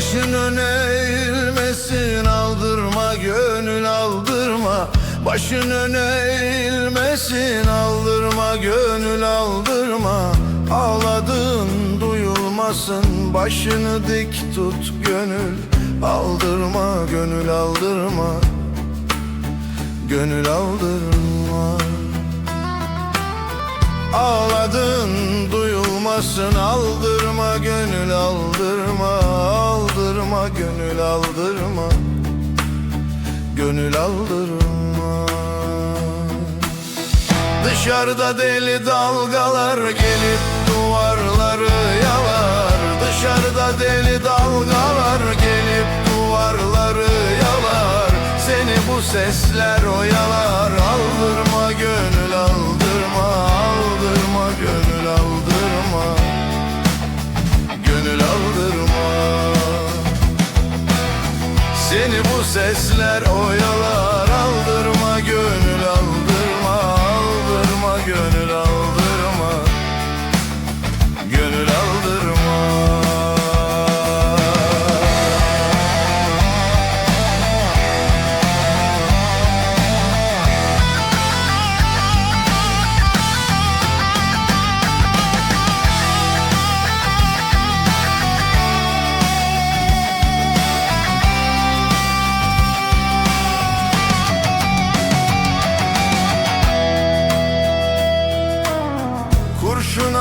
Başın eğilmesin aldırma gönül aldırma. Başın eğilmesin aldırma gönül aldırma. Ağladığın duyulmasın başını dik tut gönül Aldırma gönül aldırma. Gönül aldırma. Ağladın duyulmasın aldırma gönül aldırma. Gönül aldırma. Gönül aldırma. Dışarıda deli dalgalar gelip duvarları yalar. Dışarıda deli dalgalar gelip duvarları yalar. Seni bu sesler oyalar. Aldırma sesler oyalar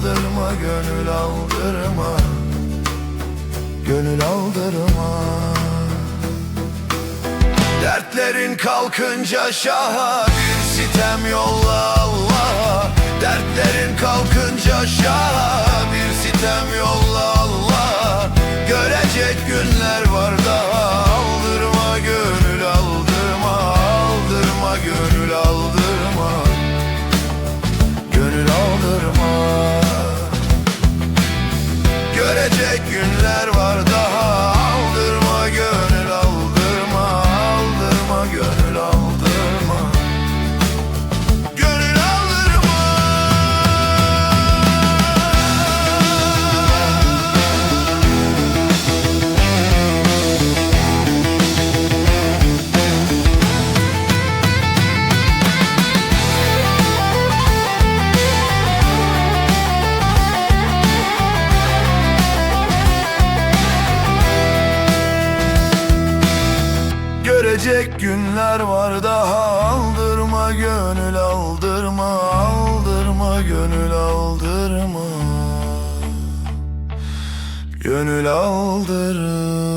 Aldırma gönül aldırma. Gönül aldırma. Dertlerin kalkınca şaha Bir sitem yolla Allah'a. Dertlerin kalkınca şaha Bir sitem yolla Allah'a. Görecek günler Görecek günler var daha Aldırma gönül aldırma Aldırma gönül aldırma. Gönül aldırma